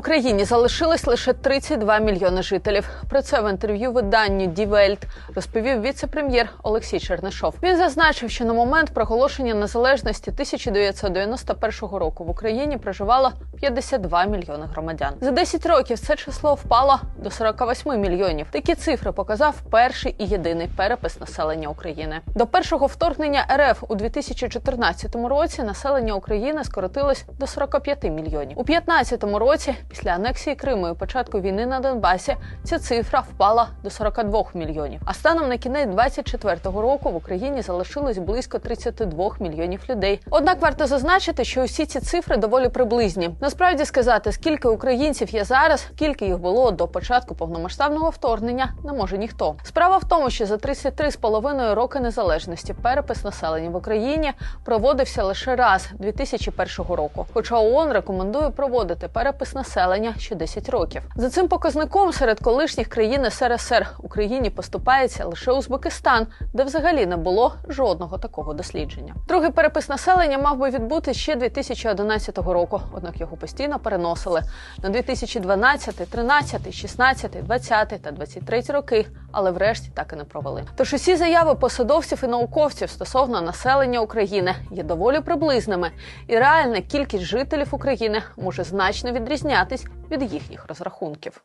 Україні залишилось лише 32 мільйони жителів. Про це в інтерв'ю виданню Welt розповів віце-прем'єр Олексій Чернишов. Він зазначив, що на момент проголошення незалежності 1991 року в Україні проживало 52 мільйони громадян. За 10 років це число впало до 48 мільйонів. Такі цифри показав перший і єдиний перепис населення України. До першого вторгнення РФ у 2014 році населення України скоротилось до 45 мільйонів. У 2015 році, після анексії Криму і початку війни на Донбасі, ця цифра впала до 42 мільйонів. А станом на кінець 2024 року в Україні залишилось близько 32 мільйонів людей. Однак варто зазначити, що усі ці цифри доволі приблизні. Насправді сказати, скільки українців є зараз, скільки їх було до початку повномасштабного вторгнення, не може ніхто. Справа в тому, що за 33,5 роки незалежності перепис населення в Україні проводився лише раз 2001 року. Хоча ООН рекомендує проводити перепис населення що 10 років. За цим показником серед колишніх країн СРСР Україні поступається лише Узбекистан, де взагалі не було жодного такого дослідження. Другий перепис населення мав би відбути ще 2011 року, однак його постійно переносили на 2012, 13, 16, 20 та 23 роки, але врешті так і не провели. Тож усі заяви посадовців і науковців стосовно населення України є доволі приблизними, і реальна кількість жителів України може значно відрізнятись від їхніх розрахунків.